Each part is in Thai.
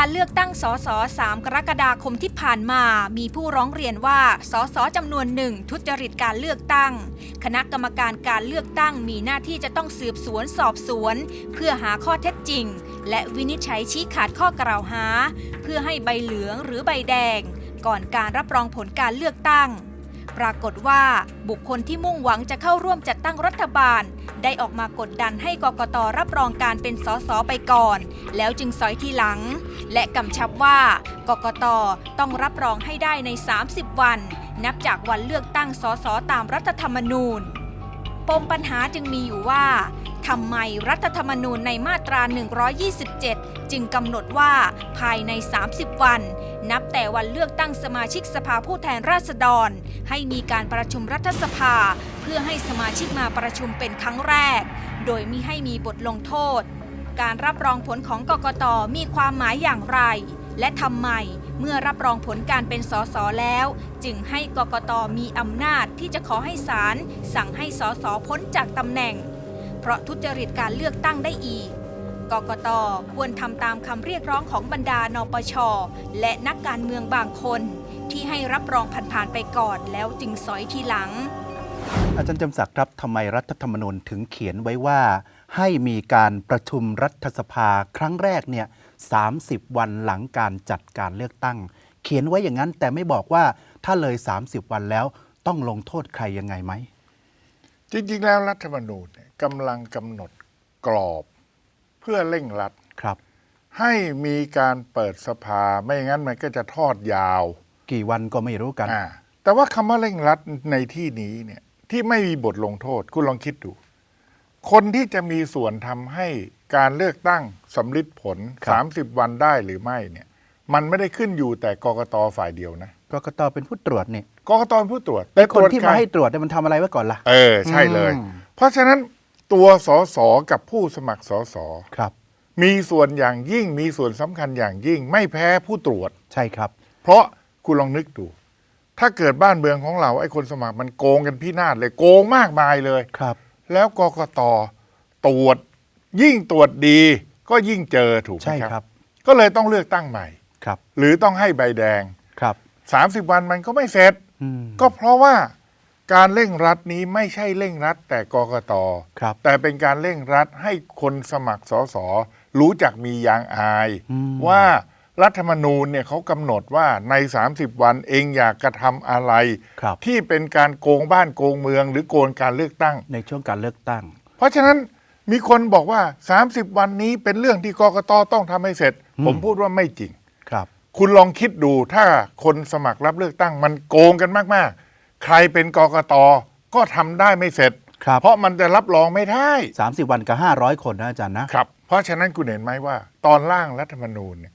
การเลือกตั้งสส3กรกฎาคมที่ผ่านมา มีผู้ร้องเรียนว่า สสจำนวนหนึ่งทุจริตการเลือกตั้ง คณะกรรมการการเลือกตั้งมีหน้าที่จะต้องสืบสวนสอบสวน เพื่อหาข้อเท็จจริง และวินิจฉัยชี้ขาดข้อกล่าวหา เพื่อให้ใบเหลืองหรือใบแดง ก่อนการรับรองผลการเลือกตั้ง ปรากฏว่าบุคคลที่มุ่งหวังจะเข้าร่วมจัดตั้งรัฐบาล ได้ออกมากดดันให้กกตรับรองการเป็นสสไปก่อน แล้วจึงซอยทีหลัง และกำชับว่ากกตต้องรับรองให้ได้ใน 30 วัน นับจากวันเลือกตั้งสสตามรัฐธรรมนูญ ปมปัญหาจึงมีอยู่ว่าทำไมรัฐธรรมนูญในมาตรา 127 จึงกำหนดว่าภายใน 30 วัน นับแต่วันเลือกตั้งสมาชิกสภาผู้แทนราษฎร ให้มีการประชุมรัฐสภา เพื่อให้สมาชิกมาประชุมเป็นครั้งแรก โดยมิให้มีบทลงโทษ การรับรองผลของกกตมีความหมายอย่างไร และทำไม เมื่อรับรองผลการเป็นสสแล้ว จึงให้กกตมีอำนาจที่จะขอให้ศาลสั่งให้สสพ้นจากตำแหน่ง เพราะทุจริตการเลือกตั้งได้อีกกกตควรทำตามคำเรียกร้องของบรรดานปช และนักการเมืองบางคน ที่ให้รับรองผ่านๆไปก่อนแล้วจึงสอยทีหลัง อาจารย์จำศักดิ์ครับทำไมรัฐธรรมนูญถึงเขียนไว้ว่า ให้มีการประชุมรัฐสภาครั้งแรกเนี่ย 30 วันหลังการจัดการเลือกตั้ง เขียนไว้อย่างนั้นแต่ไม่บอกว่าถ้าเลย 30 วันแล้วต้องลงโทษใครยังไงไหม จริง ๆ แล้วรัฐธรรมนูญเนี่ยกำลังกำหนดกรอบเพื่อเร่งรัด ครับ ให้มีการเปิดสภาไม่งั้นมันก็จะทอดยาวกี่วันก็ไม่รู้กัน อ่าแต่ว่าคำว่าเร่งรัดในที่นี้เนี่ยที่ไม่มีบทลงโทษ คุณลองคิดดู คนที่จะมีส่วนทำให้ การเลือกตั้งสำลิดผล ครับ 30 วันได้หรือไม่เนี่ย มันไม่ได้ขึ้นอยู่แต่กกตฝ่ายเดียวนะกกตเป็นผู้ตรวจนี่กกตเป็นผู้ตรวจแต่คนที่ตรวจมาใรให้ตรวจเนี่ยมันทำอะไรไว้ก่อนล่ะ เออ ใช่เลย อืม เพราะฉะนั้นตัวสสกับผู้สมัครสสครับ มีส่วนอย่างยิ่งมีส่วนสำคัญอย่างยิ่ง ไม่แพ้ผู้ตรวจ ใช่ครับ เพราะคุณลองนึกดู ถ้าเกิดบ้านเมืองของเราไอ้คนสมัครมันโกงกันพินาศเลยโกงมากมายเลย ครับ แล้วกกตตรวจ ยิ่งตรวจดีก็ยิ่งเจอถูกไหมใช่คครัรับ บ ก็เลยต้องเลือกตั้งใหม่ ครับหรือต้องให้ใบแดง ครับ30 วันมันก็ไม่เสร็จ อืมก็เพราะว่าการเร่งรัดนี้ไม่ใช่เร่งรัดแต่กกต ครับแต่เป็นการเร่งรัดให้คนสมัครสสรู้จักมียางอาย อืมว่ารัฐธรรมนูญเนี่ยเขากำหนดว่าใน 30 วันเองอยากกระทำอะไร ครับที่เป็นการโกงบ้านโกงเมือง หรือโกงการเลือกตั้ง ในช่วงการเลือกตั้ง เพราะฉะนั้น มีคนบอกว่า 30 วันนี้เป็นเรื่องที่กกตต้องทำให้เสร็จอืมผมพูดว่าไม่จริง ครับ คุณลองคิดดูถ้าคนสมัครรับเลือกตั้งมันโกงกันมากๆ ใครเป็นกกตก็ทำได้ไม่เสร็จ ครับ เพราะมันจะรับรองไม่ได้ 30 วันกับ500 คนนะอาจารย์นะ ครับ เพราะฉะนั้นคุณเห็นไหมว่า ตอนร่างรัฐธรรมนูญเนี่ย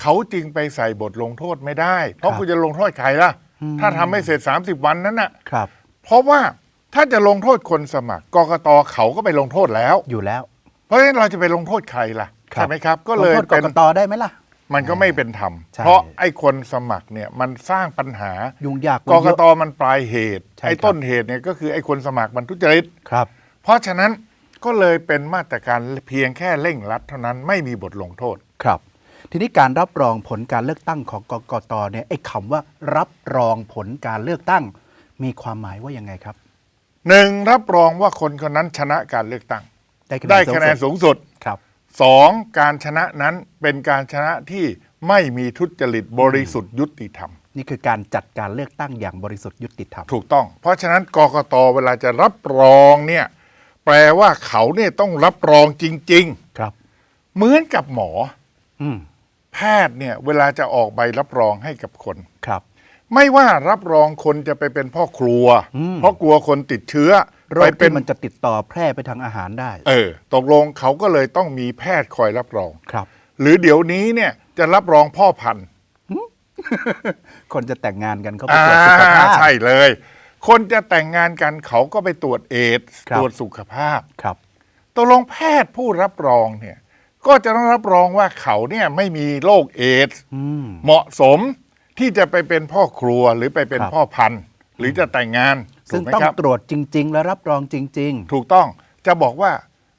เขาจึงไปใส่บทลงโทษไม่ได้ เพราะครับ คุณจะลงโทษใครล่ะอืมถ้าทำไม่เสร็จ 30 วันนั้นน่ะ ครับ เพราะว่า ถ้าจะลงโทษคนสมัครกกตเขาก็ไปลงโทษแล้ว อยู่แล้ว เพราะฉะนั้นเราจะไปลงโทษใครล่ะครับ ใช่ไหมครับ ก็เลยงโทษกเป็นกตได้ไหมล่ะ มันก็ไม่เป็นธรรม ใช่ เพราะไอ้คนสมัครเนี่ยมันสร้างปัญหา ยุ่งยากกกตมันปลายเหตุใช่ไอ้ครับต้นเหตุเนี่ยก็คือไอ้คนสมัครมันทุจริต ครับ เพราะฉะนั้นก็เลยเป็นมาตรการเพียงแค่เร่งรัดเท่านั้นไม่มีบทลงโทษ ครับ ทีนี้การรับรองผลการเลือกตั้งของกกตเนี่ยไอ้คำว่ารับรองผลการเลือกตั้ง มีความหมายว่ายังไงครับ หนึ่งรับรองว่าคนคนนั้นชนะการเลือกตั้ง ได้คะแนได้นสูงคะแนนสุดสูงสุดครับสองการชนะนั้นเป็นการชนะที่ไม่มีทุจริตบริสุทธิ์ยุติธรรม นี่คือการจัดการเลือกตั้งอย่างบริสุทธิ์ยุติธรรม ถูกต้อง เพราะฉะนั้นกกตเวลาจะรับรองเนี่ย แปลว่าเขาเนี่ยต้องรับรองจริงครับๆเหมือนกับหมอ อืม แพทย์เนี่ย เวลาจะออกใบรับรองให้กับคนครับ ไม่ว่ารับรองคนจะไปเป็นพ่อครัวอืมเพราะกลัวคนติดเชื้อโรไปคเป็ที่นมันจะติดต่อแพร่ไปทางอาหารได้เออ ตกลงเขาก็เลยต้องมีแพทย์คอยรับรอง ครับ หรือเดี๋ยวนี้เนี่ยจะรับรองพ่อพันธุ์คนจะแต่งงานกันเขาไปตรวจสุขภาพอ่ใช่เลย คนจะแต่งงานกันเขาก็ไปตรวจเอดส์ครับ ตรวจสุขภาพ ครับ ตกลงแพทย์ผู้รับรองเนี่ย ก็จะต้องรับรองว่าเขาเนี่ยไม่มีโรคเอดส์อืมเหมาะสม ที่จะไปเป็นพ่อครัวหรือไปเป็นครับ พ่อพันธุ์หรือจะแต่งงานถูซึ่งกไหมต้องครับ ตรวจจริง ๆ และรับรองจริง ถูกต้องจะบอกว่า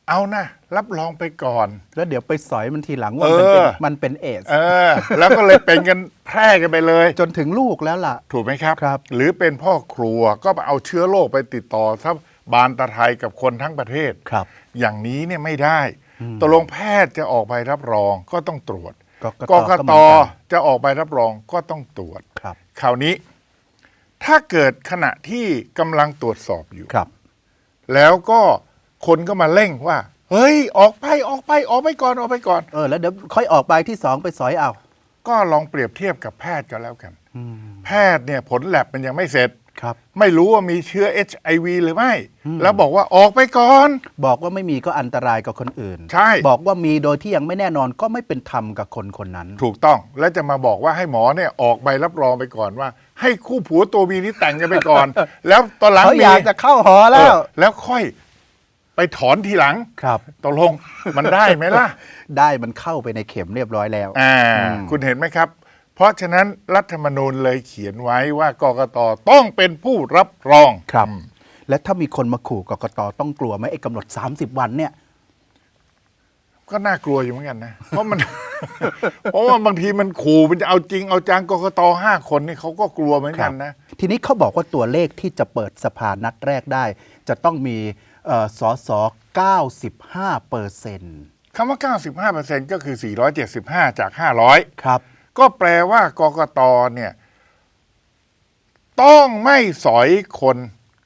เอานะรับรองไปก่อนแล้วเดี๋ยวไปสอยมันทีหลังว่ามันเป็นเออ มันเป็นเอสเออ แล้วก็เลยเป็นกันแพร่กันไปเลย จนถึงลูกแล้วล่ะ ถูกไหมครับ ครับ หรือเป็นพ่อครัวก็เอาเชื้อโรคไปติดต่อทับบานตะไทยกับคนทั้งประเทศ ครับ อย่างนี้เนี่ยไม่ได้ตกลงแพทย์จะออกใบรับรองก็ต้องตรวจ กกกตกก็เหมืตอนกันจะออกใบรับรองก็ต้องตรวจครับคราวนี้ ถ้าเกิดขณะที่กำลังตรวจสอบอยู่ครับ แล้วก็คนก็มาเร่งว่า เฮ้ย ออกไปออกไปออกไปก่อนออกไปก่อน เออแล้วเดี๋ยวค่อยออกใบที่สองไปสอยเอา ก็ลองเปรียบเทียบกับแพทย์ก็แล้วกัน แพทย์เนี่ยผลแลบมันยังไม่เสร็จ ครับ ไม่รู้ว่ามีเชื้อ HIV หรือไม่ แล้วบอกว่าออกไปก่อน บอกว่าไม่มีก็อันตรายกับคนอื่น ใช่ บอกว่ามีโดยที่ยังไม่แน่นอนก็ไม่เป็นธรรมกับคนคนนั้น ถูกต้องแล้วจะมาบอกว่าให้หมอเนี่ยออกใบรับรองไปก่อนว่า ให้คู่ผัวตัวเมียนี้แต่งกันไปก่อน แล้วตอนหลังเขามีอยากจะเข้าหอแล้ว เออแล้วค่อยไปถอนทีหลังครับ ตกลงมันได้ไหมล่ะ ได้มันเข้าไปในเข็มเรียบร้อยแล้ว อ่าอืมคุณเห็นไหมครับเพ ราะฉะนั้นรัฐธรรมนูญเลยเขียนไว้ว่ากกตต้องเป็นผู้รับรองครับ และถ้ามีคนมาขู่กกตต้องกลัวไหมไอ้กำหนด 30 วันเนี่ย ก็น่ากลัวอยู่เหมือนกันนะ เพราะมัน เพราะว่าบางทีมันขู่มันจะเอาจริงเอาจังกกตห้าคนนี่เขาก็กลัวเหมือนกันนะ ทีนี้เขาบอกว่าตัวเลขที่จะเปิดสภานัดแรกได้ จะต้องมีเอ่อสส95เปอร์เซ็นต์คำว่า 95%ก็คือ 475 จาก 500 ครับ ก็แปลว่ากกตเนี่ยต้องไม่สอยคน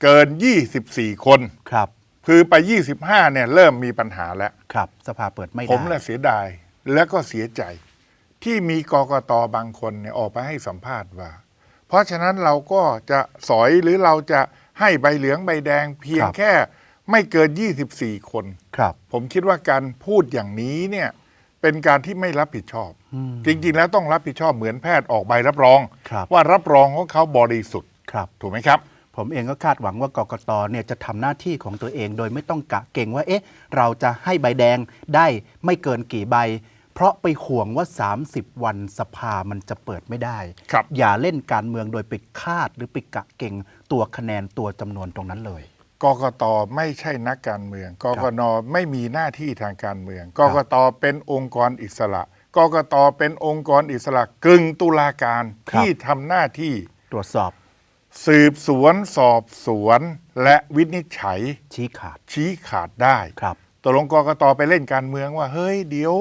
เกิน 24 คน ครับ คือไป 25เนี่ยเริ่มมีปัญหาแล้ว ครับ สภาเปิดไม่ได้ ผมละเสียดายและก็เสียใจ ที่มีกกตบางคนเนี่ยออกไปให้สัมภาษณ์ว่า เพราะฉะนั้นเราก็จะสอยหรือเราจะให้ใบเหลืองใบแดงเพียงแค่ไม่เกิน 24 คน ครับ ผมคิดว่าการพูดอย่างนี้เนี่ยเป็นการที่ไม่รับผิดชอบ จริง ๆ แล้วต้องรับผิดชอบเหมือนแพทย์ออกใบรับรอง ครับว่ารับรองของเขาบริสุทธิ์ครับ ถูกไหมครับ ผมเองก็คาดหวังว่ากกตเนี่ยจะทำหน้าที่ของตัวเองโดยไม่ต้องกะเก่งว่าเอ๊ะ เราจะให้ใบแดงได้ไม่เกินกี่ใบ เพราะไปห่วงว่า 30 วันสภามันจะเปิดไม่ได้ ครับ อย่าเล่นการเมืองโดยไปคาดหรือไปกะเก่งตัวคะแนนตัวจำนวนตรงนั้นเลย กกตไม่ใช่นักการเมือง กกนไม่มีหน้าที่ทางการเมือง กกตเป็นองค์กรอิสระ กกตเป็นองค์กรอิสระกึ่งตุลาการครับ ที่ทำหน้าที่ตรวจสอบสืบสวนสอบสวนและวินิจฉัยชี้ขาดชี้ขาดได้ ครับ ตกลงกกตไปเล่นการเมืองว่า เฮ้ยเดี๋ยว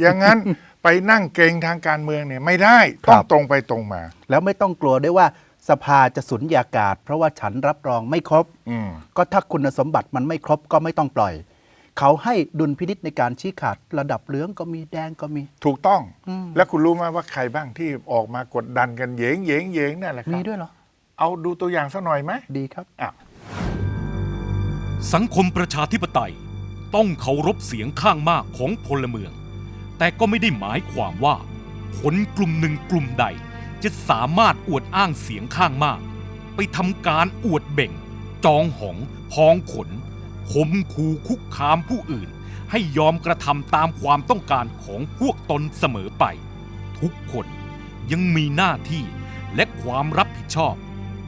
อย่างนั้น ไปนั่งเกรงทางการเมืองเนี่ยไม่ได้ครับต้องตรงไปตรงมา แล้วไม่ต้องกลัวด้วยว่าสภาจะสุญญากาศ เพราะว่าฉันรับรองไม่ครบ อืม ก็ถ้าคุณสมบัติมันไม่ครบก็ไม่ต้องปล่อย เขาให้ดุลพินิษในการชี้ขาดระดับเหลืองก็มีแดงก็มี ถูกต้อง อืม แล้วคุณรู้ไหมว่าใครบ้างที่ออกมากดดันกันเหยงเหยงเหยงนั่นแหละครับมีด้วยเหรอ เอาดูตัวอย่างสักหน่อยไหมดีครับ อะ สังคมประชาธิปไตยต้องเคารพเสียงข้างมากของพลเมือง แต่ก็ไม่ได้หมายความว่าคนกลุ่มหนึ่งกลุ่มใด จะสามารถอวดอ้างเสียงข้างมาก ไปทำการอวดเบ่ง จองหองพองขน ข่มขู่คุกคามผู้อื่น ให้ยอมกระทำตามความต้องการของพวกตนเสมอไป ทุกคนยังมีหน้าที่และความรับผิดชอบ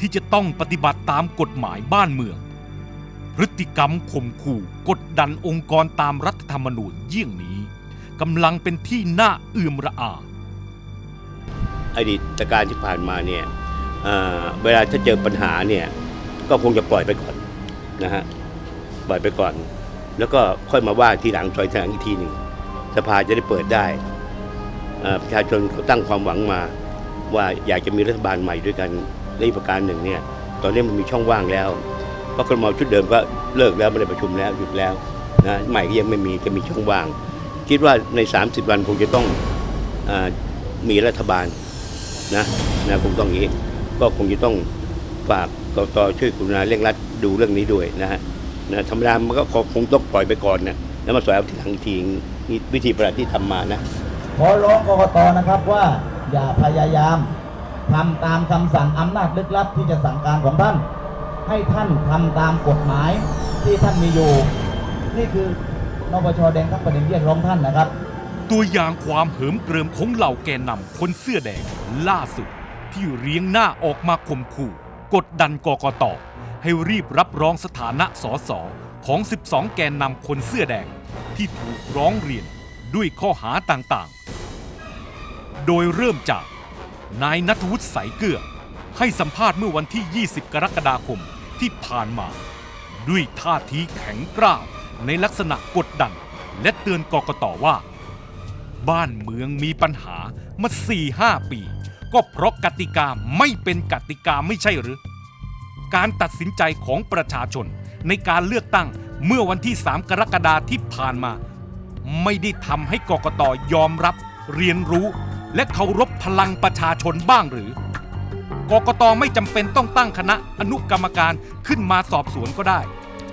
ที่จะต้องปฏิบัติตามกฎหมายบ้านเมือง พฤติกรรมข่มขู่กดดันองค์กรตามรัฐธรรมนูญเยี่ยงนี้กำลังเป็นที่น่าเอื่อมระอา อดีตการที่ผ่านมาเนี่ยเเวลาถ้าเจอปัญหาเนี่ยก็คงจะปล่อยไปก่อนนะฮะ ปล่อยไปก่อน แล้วก็ค่อยมาว่าทีหลังซอยแถลงอีกทีหนึ่งสภาจะได้เปิดได้ประชาชนเขาตั้งความหวังมาว่าอยากจะมีรัฐบาลใหม่ด้วยกันและอีกประการหนึ่งเนี่ย ตอนนี้มันมีช่องว่างแล้ว เพราะคนมอชุดเดิมก็เลิกแล้วไม่ได้ประชุมแล้วหยุดแล้วนะใหม่ก็ยังไม่มีจะมีช่องว่าง คิดว่าใน 30 วันคงจะต้องออมีรัฐบาลนะนะคงต้องอย่างนี้ก็คงจะต้องฝากกตช่วยกรุณาเร่งรัดดูเรื่องนี้ด้วยนะฮะ นะธรรมดามันก็คงต้องปล่อยไปก่อนนะแล้วมาสอยเอาทีหลังอีกทีนี่วิธีประหลาดที่ทำมานะขอร้องกกตนะครับว่า อย่าพยายามทำตามคำสั่งอำนาจลึกลับที่จะสั่งการของท่าน ให้ท่านทำตามกฎหมายที่ท่านมีอยู่ นี่คือนปชแดงทั้งประเด็นเรียกร้องท่านนะครับ ตัวอย่างความเหิมเกริมของเหล่าแกนนำคนเสื้อแดงล่าสุดที่เรียงหน้าออกมาข่มขู่ กดดันกกตให้รีบรับรองสถานะสสของ 12 แกนนำคนเสื้อแดง ที่ถูกร้องเรียนด้วยข้อหาต่างๆ โดยเริ่มจากนายนัทวุฒิสายเกลือ ให้สัมภาษณ์เมื่อวันที่ 20 กรกฎาคมที่ผ่านมา ด้วยท่าทีแข็งกร้าวในลักษณะกดดัน และเตือนกกตว่า บ้านเมืองมีปัญหามา 4 5 ปี ก็เพราะกติกาไม่เป็นกติกาไม่ใช่หรือ การตัดสินใจของประชาชนในการเลือกตั้งเมื่อวันที่ 3 กรกฎาที่ผ่านมา ไม่ได้ทำให้กกตยอมรับ เรียนรู้ และเคารพพลังประชาชนบ้างหรือกกตไม่จำเป็นต้องตั้งคณะอนุกรรมการขึ้นมาสอบสวนก็ได้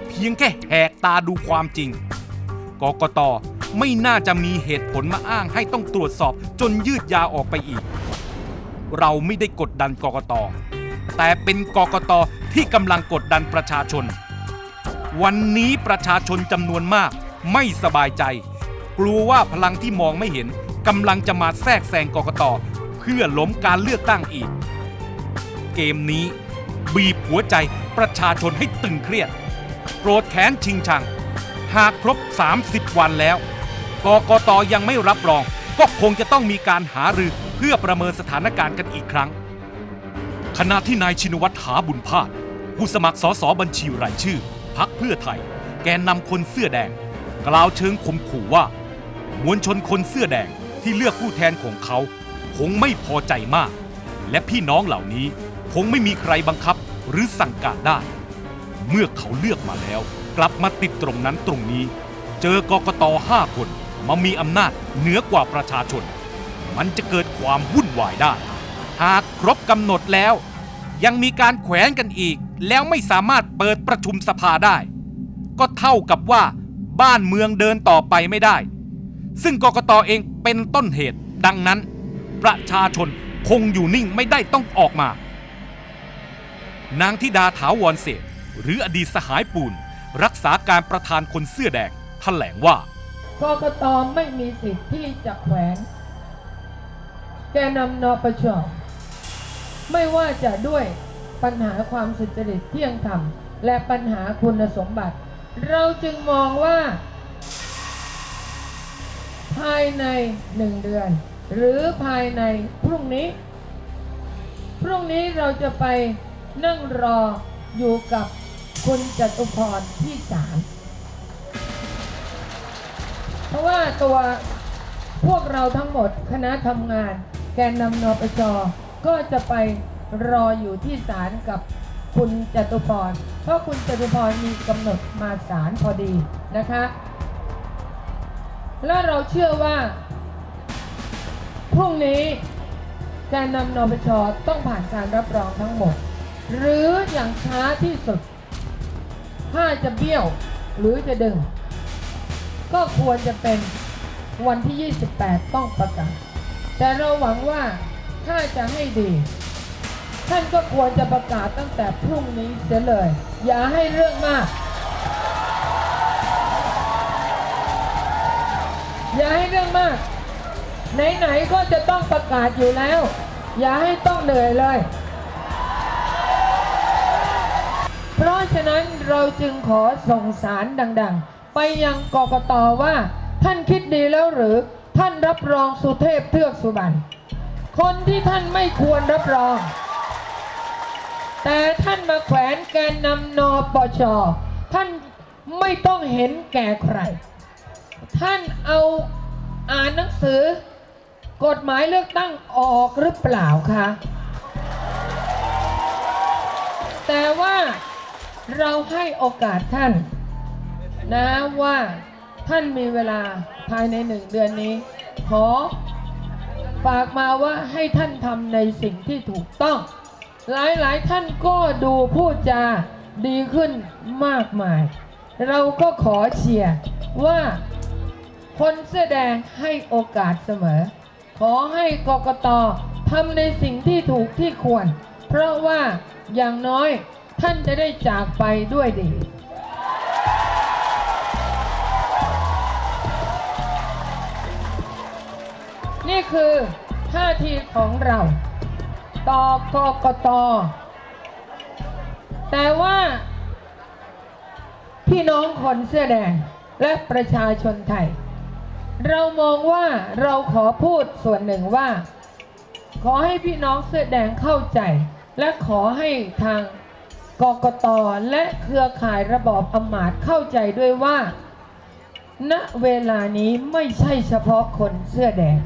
เพียงแค่แหกตาดูความจริง กกตไม่น่าจะมีเหตุผลมาอ้างให้ต้องตรวจสอบจนยืดยาวออกไปอีก เราไม่ได้กดดันกกต แต่เป็นกกตที่กำลังกดดันประชาชน วันนี้ประชาชนจำนวนมากไม่สบายใจ กลัวว่าพลังที่มองไม่เห็นกำลังจะมาแทรกแซงกกต เพื่อล้มการเลือกตั้งอีก เกมนี้ บีบหัวใจประชาชนให้ตึงเครียดโกรธแค้นชิงชัง หากครบ 30 วันแล้วกกตยังไม่รับรอง ก็คงจะต้องมีการหารือ เพื่อประเมินสถานการณ์กันอีกครั้ง ขณะที่นายชินวัตรหาบุญพาดผู้สมัครสสบัญชีรายชื่อ พักเพื่อไทย แกนนำคนเสื้อแดง กล่าวเชิงข่มขู่ว่า มวลชนคนเสื้อแดงที่เลือกผู้แทนของเขา คงไม่พอใจมาก และพี่น้องเหล่านี้คงไม่มีใครบังคับหรือสั่งการได้ เมื่อเขาเลือกมาแล้ว กลับมาติดตรงนั้นตรงนี้ เจอกกตห้าคนมามีอำนาจเหนือกว่าประชาชน มันจะเกิดความวุ่นวายได้ หากครบกำหนดแล้ว ยังมีการแขวนกันอีก แล้วไม่สามารถเปิดประชุมสภาได้ ก็เท่ากับว่าบ้านเมืองเดินต่อไปไม่ได้ ซึ่งกกตเองเป็นต้นเหตุ ดังนั้น ประชาชนคงอยู่นิ่งไม่ได้ต้องออกมา นางธิดาถาวรเศษหรืออดีตสหายปูนรักษาการประธานคนเสื้อแดงแถลงว่ากกตไม่มีสิทธิ์ที่จะแขวน แกนำนปชไม่ว่าจะด้วยปัญหาความสุจริตเที่ยงธรรม และปัญหาคุณสมบัติ เราจึงมองว่า ภายในหนึ่งเดือน หรือภายในพรุ่งนี้ พรุ่งนี้เราจะไปนั่งรออยู่กับคุณจตุพรที่ศาลเพราะว่าตัวพวกเราทั้งหมดคณะทำงาน แกนนำนปชก็จะไปรออยู่ที่ศาลกับคุณจตุพร เพราะคุณจตุพรมีกำหนดมาศาลพอดีนะคะ และเราเชื่อว่าพรุ่งนี้แกนนำนปชต้องผ่านการรับรองทั้งหมด หรืออย่างช้าที่สุด ถ้าจะเบี้ยวหรือจะดึง ก็ควรจะเป็นวันที่ 28 ต้องประกาศ แต่เราหวังว่าถ้าจะให้ดี ท่านก็ควรจะประกาศตั้งแต่พรุ่งนี้เสียเลย อย่าให้เรื่องมาก อย่าให้เรื่องมาก ไหนๆก็จะต้องประกาศอยู่แล้ว อย่าให้ต้องเหนื่อยเลย เพราะฉะนั้นเราจึงขอส่งสารดัง ๆ ไปยังกกตว่า ท่านคิดดีแล้วหรือ ท่านรับรองสุเทพเทือกสุบรรณคนที่ท่านไม่ควรรับรอง แต่ท่านมาแขวนแกนนำนปชท่านไม่ต้องเห็นแก่ใคร ท่านเอาอ่านหนังสือ กฎหมายเลือกตั้งออกหรือเปล่าคะแต่ว่าเราให้โอกาสท่าน นะว่าท่านมีเวลา ภายในหนึ่งเดือนนี้ ขอฝากมาว่าให้ท่านทำในสิ่งที่ถูกต้อง หลายๆท่านก็ดูพูดจาดีขึ้นมากมาย เราก็ขอเชียร์ว่าคนเสื้อแดงให้โอกาสเสมอ ขอให้กกตทำในสิ่งที่ถูกที่ควร เพราะว่าอย่างน้อยท่านจะได้จากไปด้วยดี นี่คือท่าทีของเราต่อกกต แต่ว่าพี่น้องคนเสื้อแดงและประชาชนไทย เรามองว่าเราขอพูดส่วนหนึ่งว่า ขอให้พี่น้องเสื้อแดงเข้าใจ และขอให้ทางกกตและเครือข่ายระบอบอำมาตย์เข้าใจด้วยว่า ณเวลานี้ไม่ใช่เฉพาะคนเสื้อแดง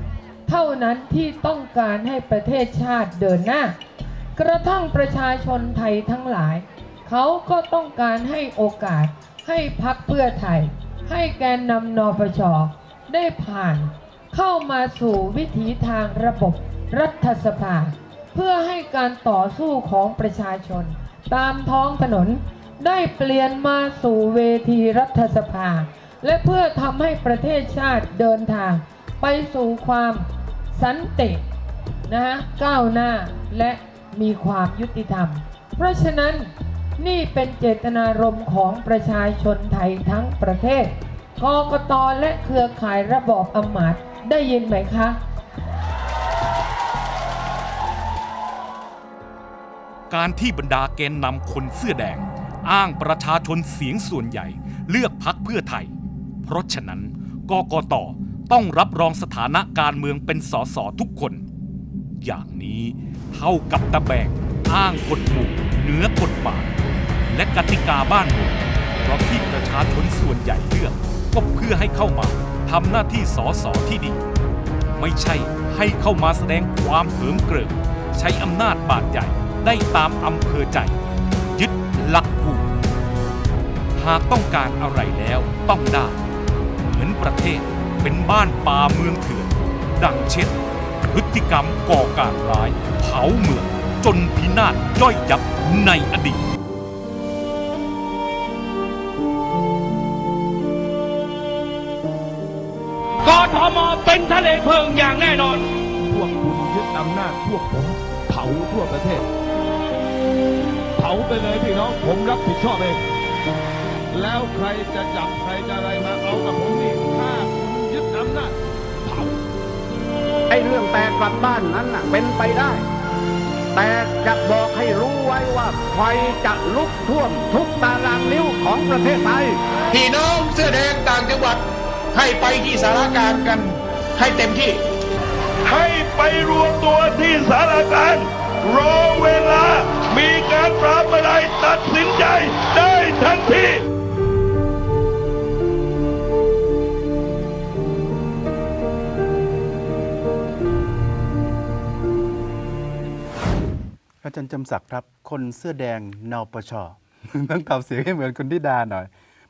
เท่านั้นที่ต้องการให้ประเทศชาติเดินหน้า กระทั่งประชาชนไทยทั้งหลาย เขาก็ต้องการให้โอกาส ให้พักเพื่อไทย ให้แกนนำนปชได้ผ่านเข้ามาสู่วิถีทางระบบรัฐสภา เพื่อให้การต่อสู้ของประชาชน ตามท้องถนนได้เปลี่ยนมาสู่เวทีรัฐสภา และเพื่อทำให้ประเทศชาติเดินทางไปสู่ความ สันตินะฮะก้าวหน้าและมีความยุติธรรม เพราะฉะนั้นนี่เป็นเจตนารมณ์ของประชาชนไทยทั้งประเทศกกตและเครือข่ายระบอบอำมาตย์ได้ยินไหมคะการที่บรรดาแกนนำคนเสื้อแดง อ้างประชาชนเสียงส่วนใหญ่ เลือกพักเพื่อไทย เพราะฉะนั้นกกต ต้องรับรองสถานะการเมืองเป็นสสทุกคน อย่างนี้เท่ากับตะแบงอ้างกฎหมู่เหนือกฎหมายและกติกาบ้านเมืองเพราะที่ประชาชนส่วนใหญ่เลือกก็เพื่อให้เข้ามาทำหน้าที่สสที่ดี ไม่ใช่ให้เข้ามาแสดงความเหิมเกริมใช้อำนาจบาดใหญ่ได้ตามอำเภอใจ ยึดหลักกูหากต้องการอะไรแล้วต้องได้ เหมือนประเทศ เป็นบ้านป่าเมืองเถื่อน ดังเช่น พฤติกรรมก่อการร้าย เผาเมือง จนพินาศย่อยยับในอดีตกทมเป็นทะเลเพลิงอย่างแน่นอน พวกคุณยึดอำนาจพวกผม เผาทั่วประเทศ เผาไปเลยพี่น้องผมรับผิดชอบเอง แล้วใครจะจับใครจะอะไรมาเอากับผมนี่ถ้าคุณยึด อำนาจเผาไอ้เรื่องแตกกลับบ้านนั้นน่ะเป็นไปได้ แต่จะบอกให้รู้ไว้ว่าไฟจะลุกท่วมทุกตารางนิ้วของประเทศไทย พี่น้องเสื้อแดงต่างจังหวัด ให้ไปที่สารกลารกัน ให้เต็มที่ ให้ไปรวมตัวที่สารการรอเวลา มีการปราบอะไรตัดสินใจได้ทันที อาจารย์จำศักดิ์ครับ คนเสื้อแดงนปช ต้องทำเสียงให้เหมือนคุณธิดาหน่อย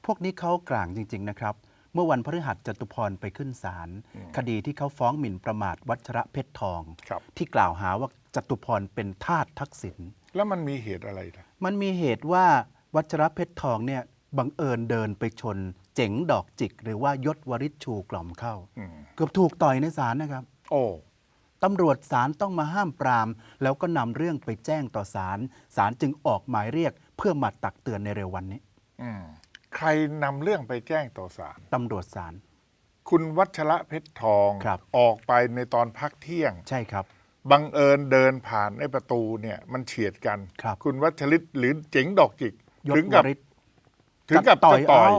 พวกนี้เขากลางจริง ๆ นะครับ เมื่อวันพฤหัสจตุพรไปขึ้นศาลคดีที่เขาฟ้องหมิ่นประมาทวัชระเพชรทอง ครับ ที่กล่าวหาว่าจตุพรเป็นทาสทักษิณแล้วมันมีเหตุอะไรล่ะ มันมีเหตุว่าวัชระเพชรทองเนี่ยบังเอิญเดินไปชน เจ๋งดอกจิก หรือว่ายศวริชชูกล่อมเข้า อืม เกือบถูกต่อยในศาลนะครับ โอ้ ตำรวจศาลต้องมาห้ามปราม แล้วก็นำเรื่องไปแจ้งต่อศาลศาลจึงออกหมายเรียก เพื่อมาตักเตือนในเร็ววันนี้อืมใครนำเรื่องไปแจ้งต่อศาลตำรวจศาล คุณวัชระเพชรทองครับ ออกไปในตอนพักเที่ยง ใช่ครับ บังเอิญเดินผ่านไอ้ประตูเนี่ยมันเฉียดกันครับ ณวัชริตหรือเจ๋งดอกจิกยศถึงกับวริชถึงกับต่จะอยต่อยเอ้า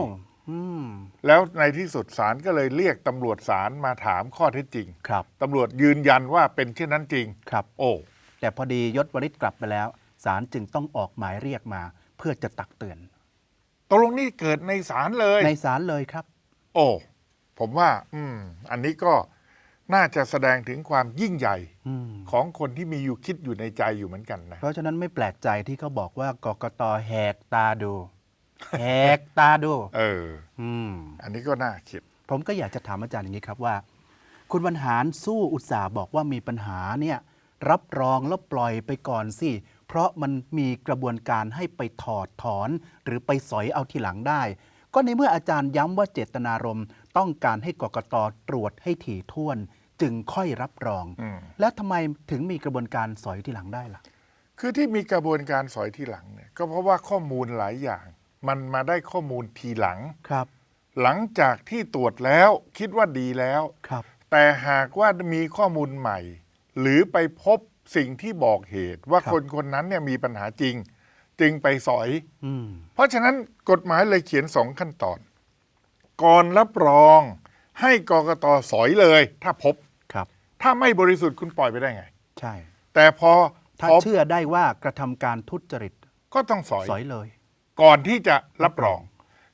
อืม แล้วในที่สุดศาลก็เลยเรียกตำรวจศาลมาถามข้อเท็จจริงครับ ตำรวจยืนยันว่าเป็นเช่นนั้นจริง ครับ โอ้ แต่พอดียศวริชกลับไปแล้วศาลจึงต้องออกหมายเรียกมา เพื่อจะตักเตือน ตกลงนี่เกิดในศาลเลย ในศาลเลยครับ โอ้ ผมว่า อืม อันนี้ก็น่าจะแสดงถึงความยิ่งใหญ่อืม ของคนที่มีอยู่คิดอยู่ในใจอยู่เหมือนกันนะ เพราะฉะนั้นไม่แปลกใจที่เขาบอกว่ากกตแหกตาดู แหกตาดู เออ อืม อันนี้ก็น่าคิด ผมก็อยากจะถามอาจารย์อย่างนี้ครับว่า คุณบรรหารสู้อุตสาห์บอกว่ามีปัญหาเนี่ย รับรองแล้วปล่อยไปก่อนสิ เพราะมันมีกระบวนการให้ไปถอดถอน หรือไปสอยเอาทีหลังได้ ก็ในเมื่ออาจารย์ย้ำว่าเจตนารมณ์ต้องการให้กกตตรวจให้ถี่ถ้วน จึงค่อยรับรอง อืม แล้วทำไมถึงมีกระบวนการสอยทีหลังได้ล่ะ คือที่มีกระบวนการสอยทีหลังเนี่ย ก็เพราะว่าข้อมูลหลายอย่าง มันมาได้ข้อมูลทีหลัง ครับ หลังจากที่ตรวจแล้วคิดว่าดีแล้ว ครับ แต่หากว่ามีข้อมูลใหม่ หรือไปพบสิ่งที่บอกเหตุว่าครับ คนคนนั้นเนี่ยมีปัญหาจริง จึงไปสอย อืม เพราะฉะนั้นกฎหมายเลยเขียนสองขั้นตอน ก่อนรับรองให้กกตสอยเลย ถ้าพบ ครับ ถ้าไม่บริสุทธิ์คุณปล่อยไปได้ไง ใช่ แต่พอถ้าพอเชื่อได้ว่ากระทำการทุจริตก็ต้องสอย สอยเลย ก่อนที่จะรับรอง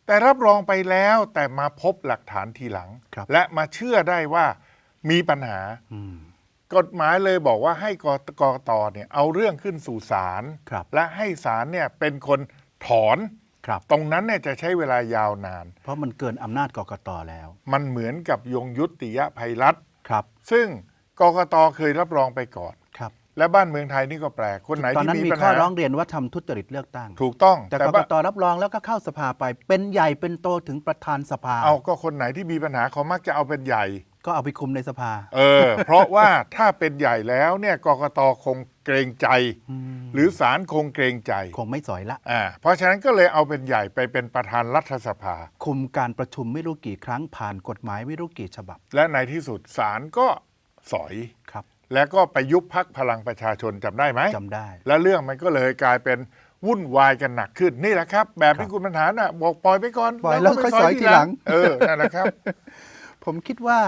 แต่รับรองไปแล้วแต่มาพบหลักฐานทีหลัง ครับ และมาเชื่อได้ว่ามีปัญหา อืม กฎหมายเลยบอกว่าให้กกตเนี่ยเอาเรื่องขึ้นสู่ศาลครับ และให้ศาลเนี่ยเป็นคนถอน ครับ ตรงนั้นเนี่ยจะใช้เวลายาวนาน เพราะมันเกินอำนาจกกตแล้ว มันเหมือนกับยงยุติยภัยรัฐ ครับ ซึ่งกกตเคยรับรองไปก่อนครับ และบ้านเมืองไทยนี่ก็แปลกคนไหนตอนที่นั้นมีมีปัญข้อหาร้องเรียนว่าทำทุจริตเลือกตั้ง ถูกต้องแต่กกบ้านตรับรองแล้วก็เข้าสภาไป เป็นใหญ่เป็นโตถึงประธานสภา เอาก็คนไหนที่มีปัญหาเขามักจะเอาเป็นใหญ่ ก็เอาไปคุมในสภา เออ เพราะว่าถ้าเป็นใหญ่แล้วเนี่ยกกตคงเกรงใจ หรือศาลคงเกรงใจคงไม่สอยละ อ่าเพราะฉะนั้นก็เลยเอาเป็นใหญ่ไปเป็นประธานรัฐสภา คุมการประชุมไม่รู้กี่ครั้งผ่านกฎหมายไม่รู้กี่ฉบับ และในที่สุดศาลก็สอยครับ แล้วก็ไปยุบพักพลังประชาชนจำได้ไหมจำได้ และเรื่องมันก็เลยกลายเป็นวุ่นวายกันหนักขึ้นนี่แหละครับ แบบที่คุณปัญหาน่ะบอกปล่อยไปก่อนปล่อยแล้วก็ค่อยไปสอยทีหลัง เออนั่นแหละครับ ผมคิดว่า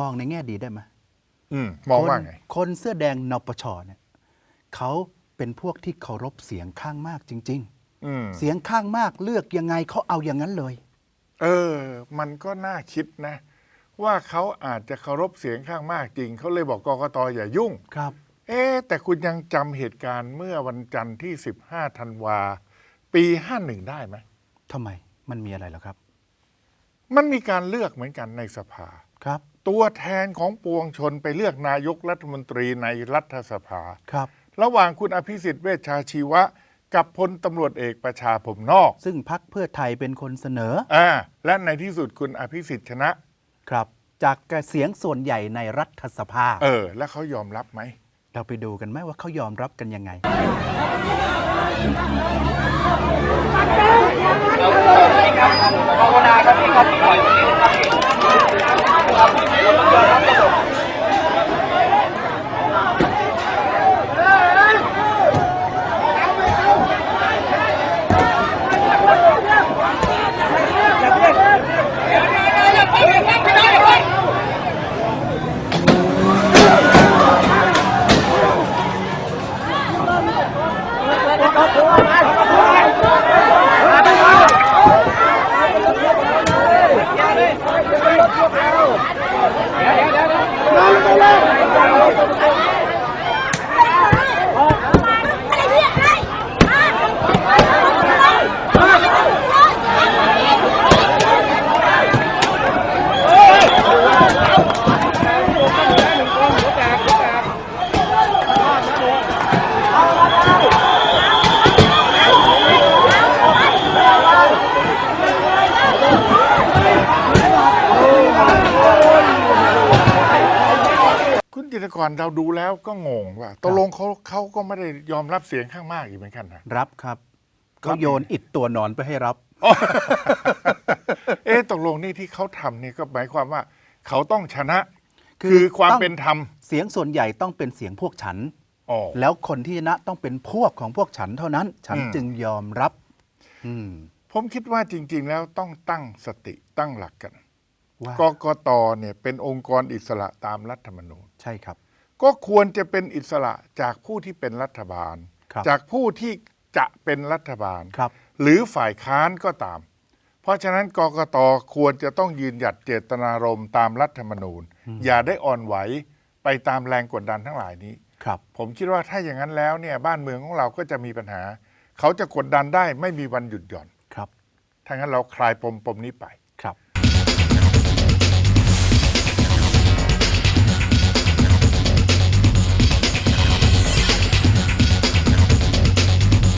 มองในแง่ดีได้ไหมอืมมองว่าไงคนคนเสื้อแดงนปชเนี่ยเขาเป็นพวกที่เคารพเสียงข้างมากจริงอืมๆเสียงข้างมากเลือกยังไงเขาเอาอย่างนั้นเลย เออ มันก็น่าคิดนะ ว่าเขาอาจจะเคารพเสียงข้างมากจริง เขาเลยบอกกกตอย่ายุ่ง ครับ เอ๊ะแต่คุณยังจำเหตุการณ์เมื่อวันจันทร์ที่ 15 ธันวา ปี 51 ได้ไหม ทำไมมันมีอะไรเหรอครับ มันมีการเลือกเหมือนกันในสภา ครับ ตัวแทนของปวงชนไปเลือกนายกรัฐมนตรีในรัฐสภา ครับ ระหว่างคุณอภิสิทธิ์เวชชาชีวะ กับพลตำรวจเอกประชาผมนอกซึ่งพักเพื่อไทยเป็นคนเสนอ อ่าและในที่สุดคุณอภิสิทธิ์ชนะ ครับ จากเสียงส่วนใหญ่ในรัฐสภา เออ แล้วเขายอมรับไหม เราไปดูกันไหมว่าเขายอมรับกันยังไงคุณจิตร กรเราดูแล้วก็งงว่าตกลงเขาเขาก็ไม่ได้ยอมรับเสียงข้างมากอีกเหมือนกันนะรับครับครัเขาบโยนอิดตัวนอนไปให้รับ เอ๊ะตกลงนี่ที่เขาทำนี่ก็หมายความว่า เขาต้องชนะ คือคือความต้องเป็นธรรม เสียงส่วนใหญ่ต้องเป็นเสียงพวกฉันอ๋อแล้วคนที่ชนะต้องเป็นพวกของพวกฉันเท่านั้น ฉันอืมจึงยอมรับอืมผมคิดว่าจริง ๆ แล้วต้องตั้งสติตั้งหลักกันว่ากกตเนี่ยเป็นองค์กรอิสระตามรัฐธรรมนูญใช่ครับ ก็ควรจะเป็นอิสระจากผู้ที่เป็นรัฐบาล ครับจากผู้ที่จะเป็นรัฐบาล ครับ หรือฝ่ายค้านก็ตาม เพราะฉะนั้นกกตควรจะต้องยืนหยัดเจตนารมณ์ตามรัฐธรรมนูญ อย่าได้อ่อนไหวไปตามแรงกดดันทั้งหลายนี้ ครับ ผมคิดว่าถ้าอย่างนั้นแล้วเนี่ยบ้านเมืองของเราก็จะมีปัญหา เขาจะกดดันได้ไม่มีวันหยุดหย่อนครับ ถ้างั้นเราคลายปมปมนี้ไป